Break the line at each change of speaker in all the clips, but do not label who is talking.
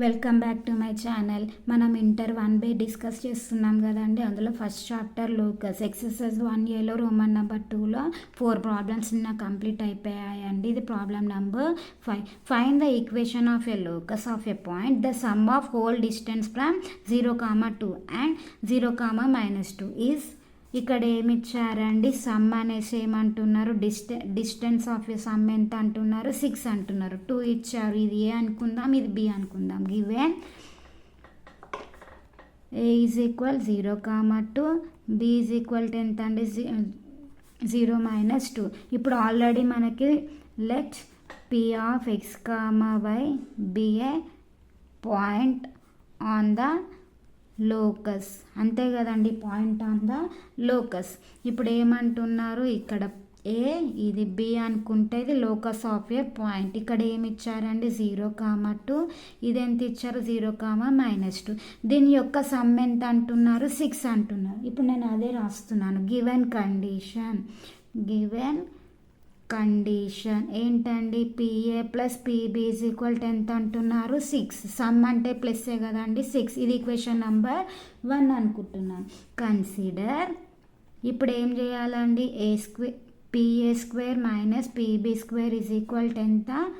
Welcome back to my channel మనం inter one by discuss చేస్తున్నాం కదండి. అందులో first chapter locus exercise one ఏలో రోమన్ నెంబర్ టూలో ఫోర్ ప్రాబ్లమ్స్ నిన్న కంప్లీట్ అయిపోయాయండి. ఇది problem number five find the equation of a locus of a point the sum of whole distance from zero comma two and zero comma minus two is ఇక్కడ ఏమి ఇచ్చారండి sum అనేసి ఏమంటున్నారు? డిస్టె distance of a sum ఎంత అంటున్నారు six అంటున్నారు. Two ఇచ్చారు. ఇది ఏ అనుకుందాం? ఇది బి అనుకుందాం. Given A is equal zero comma two? B is equal tenth అండి. Zero minus two. ఇప్పుడు ఆల్రెడీ మనకి let P of X comma Y be a point on the locus. అంతే కదండి పాయింట్ ఆన్ ద లోకస్. ఇప్పుడు ఏమంటున్నారు? ఇక్కడ ఏ ఇది B అనుకుంటే ఇది లోకస్ ఆఫ్ ఏ పాయింట్. ఇక్కడ ఏమి ఇచ్చారండి? Zero comma two. ఇది ఎంత ఇచ్చారు? Zero comma minus two. దీని యొక్క సమ్ ఎంత అంటున్నారు? సిక్స్ అంటున్నారు. ఇప్పుడు నేను అదే రాస్తున్నాను. Given condition. గివెన్ కండిషన్ ఏంటండి? PA plus PB is equal tenth ఎంత అంటున్నారు. సిక్స్ సమ్ అంటే ప్లస్సే కదండి? సిక్స్ ఇది ఈక్వేషన్ నెంబర్ వన్ అనుకుంటున్నాను. కన్సిడర్ ఇప్పుడు ఏం చేయాలండి? A square PA square minus PB square is equal tenth ఎంత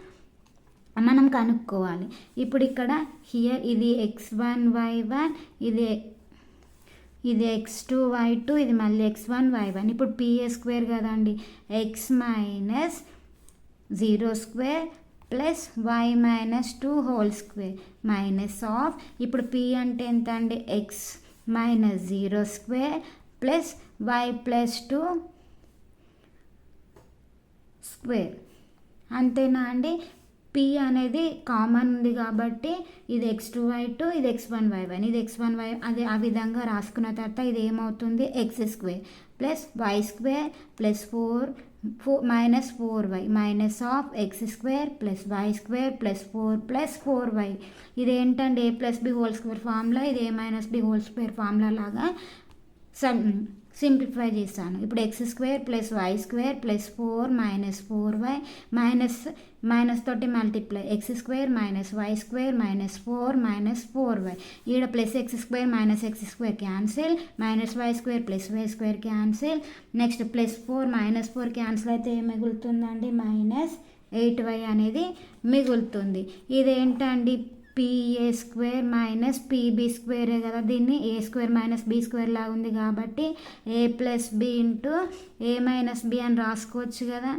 మనం కనుక్కోవాలి. ఇప్పుడు ఇక్కడ హియర్ ఇది ఎక్స్ వన్ వై వన్ ఇది ఇది ఎక్స్ టూ వై టూ ఇది మళ్ళీ ఎక్స్ వన్ వై వన్ ఇప్పుడు పిఏ స్క్వేర్ కదండి. X minus zero square plus Y minus two whole square minus of ఇప్పుడు పి అంటే ఎంత అండి X minus zero square plus Y plus two square అంతేనా అండి? పి అనేది కామన్ ఉంది కాబట్టి ఇది ఎక్స్ టూ వై టూ ఇది ఎక్స్ వన్ వై వన్ ఇది ఎక్స్ వన్ వై అదే ఆ విధంగా రాసుకున్న తర్వాత ఇది ఏమవుతుంది? X square plus Y square plus four four minus four Y minus of X square plus Y square plus four plus four Y ఇదేంటండి? A plus B whole square formula ఇది A minus B whole square formula లాగా sum simplify చేశాను ఇప్పుడు X square plus Y square plus four minus four Y minus minus తోటి multiply X square minus Y square minus four minus four Y ఈడ plus X square minus X square cancel minus Y square plus Y square cancel next plus four minus four cancel అయితే ఏం మిగులుతుందండి? Minus eight Y అనేది మిగులుతుంది. ఇదేంటండి? PA square minus PB స్క్వేరే కదా దీన్ని? A square minus B square లాగా ఉంది కాబట్టి A plus B into A minus B అని రాసుకోవచ్చు కదా.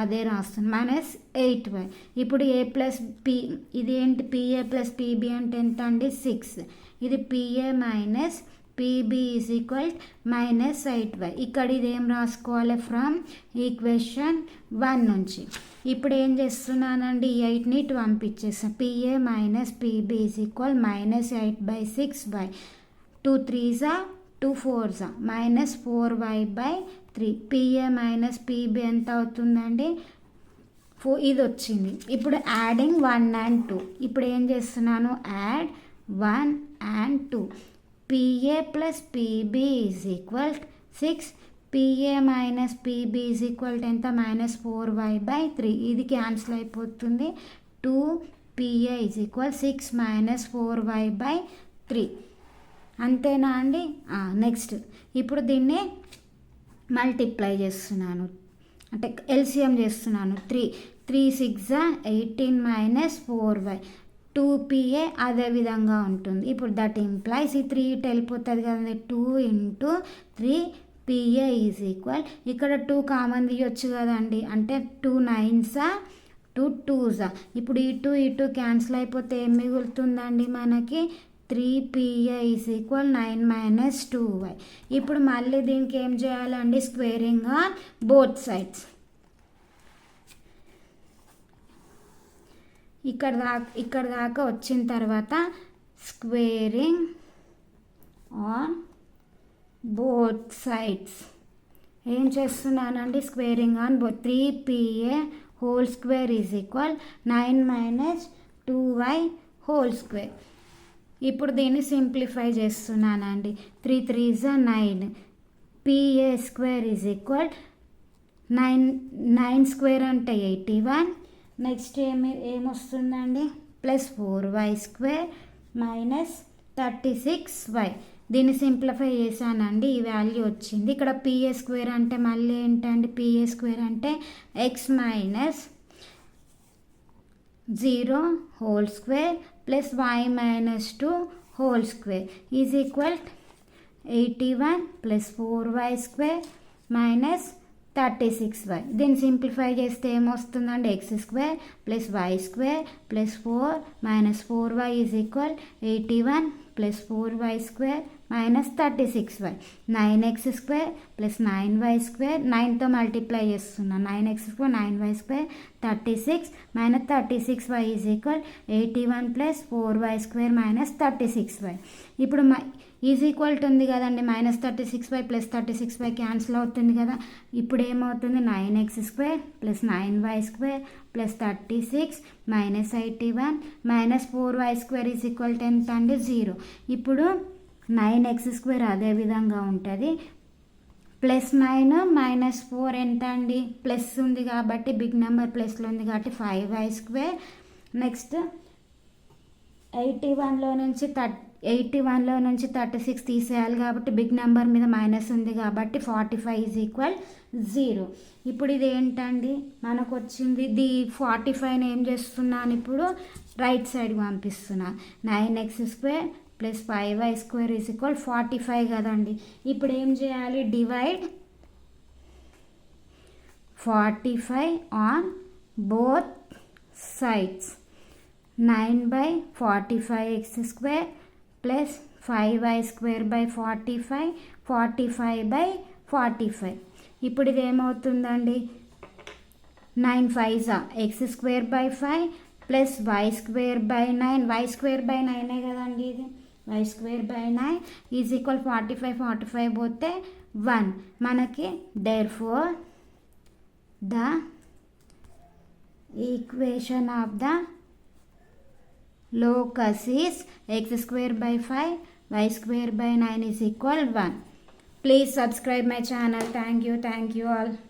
అదే రాస్తుంది. మైనస్ ఎయిట్ వై ఇప్పుడు ఏ ప్లస్ పి ఇది ఏంటి? పిఏ ప్లస్ పీబీ అంటే ఎంత అండి? సిక్స్ ఇది PA minus PB is equal minus eight Y ఇక్కడ ఇది ఏం రాసుకోవాలి? ఫ్రమ్ ఈక్వేషన్ వన్ నుంచి. ఇప్పుడు ఏం చేస్తున్నానండి? ఎయిట్ని ఇటు పంపించేస్తాను PA minus PB is equal minus eight by six by two త్రీజా two ఫోర్జా minus four Y by three PA minus PB ఎంత అవుతుందండి? ఫో ఇది వచ్చింది. ఇప్పుడు యాడింగ్ వన్ అండ్ టూ ఇప్పుడు ఏం చేస్తున్నాను? Add one and two PA plus PB is equal six PA minus PB is equal ఎంత? Minus four Y by three ఇది క్యాన్సిల్ అయిపోతుంది. Two PA is equal six minus four Y by three అంతేనా అండి? Next ఇప్పుడు దీన్ని multiply చేస్తున్నాను. అంటే LCM చేస్తున్నాను. Three three six eighteen minus four Y two PA అదే విధంగా ఉంటుంది. ఇప్పుడు దట్ ఇంప్లాయిస్ ఈ త్రీ ఇటు వెళ్ళిపోతుంది కదండి. Two into three PA is equal ఇక్కడ టూ కామన్ తీయొచ్చు కదండి. అంటే టూ నైన్సా టూ టూసా ఇప్పుడు ఈ టూ ఈ టూ క్యాన్సిల్ అయిపోతే ఏం మిగులుతుందండి మనకి? Three PA is equal nine minus two Y ఇప్పుడు మళ్ళీ దీనికి ఏం చేయాలండి? స్క్వేరింగ్ ఆన్ బోత్ సైడ్స్ ఇక్కడ దాకా ఇక్కడ దాకా వచ్చిన తర్వాత స్క్వేరింగ్ ఆన్ బోత్ సైడ్స్ ఏం చేస్తున్నానండి? స్క్వేరింగ్ ఆన్ బో three PA whole square is equal nine minus two Y whole square ఇప్పుడు దీన్ని సింప్లిఫై చేస్తున్నానండి. త్రీ త్రీ జా nine PA square is equal nine nine square అంటే ఎయిటీ వన్ నెక్స్ట్ ఏమి ఏమొస్తుందండి? Plus four Y square minus thirty six Y. దీన్ని simplify చేశానండి ఈ value వచ్చింది. ఇక్కడ పిఏ స్క్వేర్ అంటే మళ్ళీ ఏంటండి? పిఏ స్క్వేర్ అంటే X minus zero whole square plus Y minus two whole square is equal eighty one plus four Y square minus thirty six Y దీన్ని సింప్లిఫై చేస్తే ఏమొస్తుందండి? X square plus Y square plus four minus four Y is equal eighty one plus four Y square minus thirty six Y nine X square plus nine Y square నైన్తో multiply చేస్తున్నాను nine X square nine Y square thirty six minus thirty six Y is equal eighty one plus four Y square minus thirty six Y ఇప్పుడు is equal to ఉంది కదండి minus thirty six Y plus thirty six Y cancel అవుతుంది కదా. ఇప్పుడు ఏమవుతుంది? Nine X square plus nine Y square plus thirty six minus eighty one minus four Y square is equal to ఎంత అండి? Zero. ఇప్పుడు nine X square అదే విధంగా ఉంటుంది. ప్లస్ నైన్ మైనస్ ఫోర్ ఎంత అండి? ప్లస్ ఉంది కాబట్టి బిగ్ నెంబర్ ప్లస్లో ఉంది కాబట్టి five Y square. Next eighty వన్లో నుంచి థర్టీ ఎయిటీ వన్లో నుంచి థర్టీ సిక్స్ తీసేయాలి కాబట్టి బిగ్ నెంబర్ మీద మైనస్ ఉంది కాబట్టి forty five is equal zero ఇప్పుడు ఇది ఏంటండి? మనకు వచ్చింది ది ఫార్టీ ఫైవ్ని ఏం చేస్తున్నాను ఇప్పుడు? రైట్ సైడ్ పంపిస్తున్నాను nine X square plus five Y square is equal forty five కదండి. ఇప్పుడు ఏం చేయాలి? Divide forty five on both sides nine by forty five X square plus five Y square by forty five forty five by forty five ఇప్పుడు ఇది ఏమవుతుందండి nine five X square by five plus Y square by nine Y square by నైనే కదండి ఇది? Y square by nine is equal forty five forty five పోతే one మనకి therefore the equation of the locus is x square by 5 y square by 9 is equal 1 please subscribe my channel. Thank you thank you all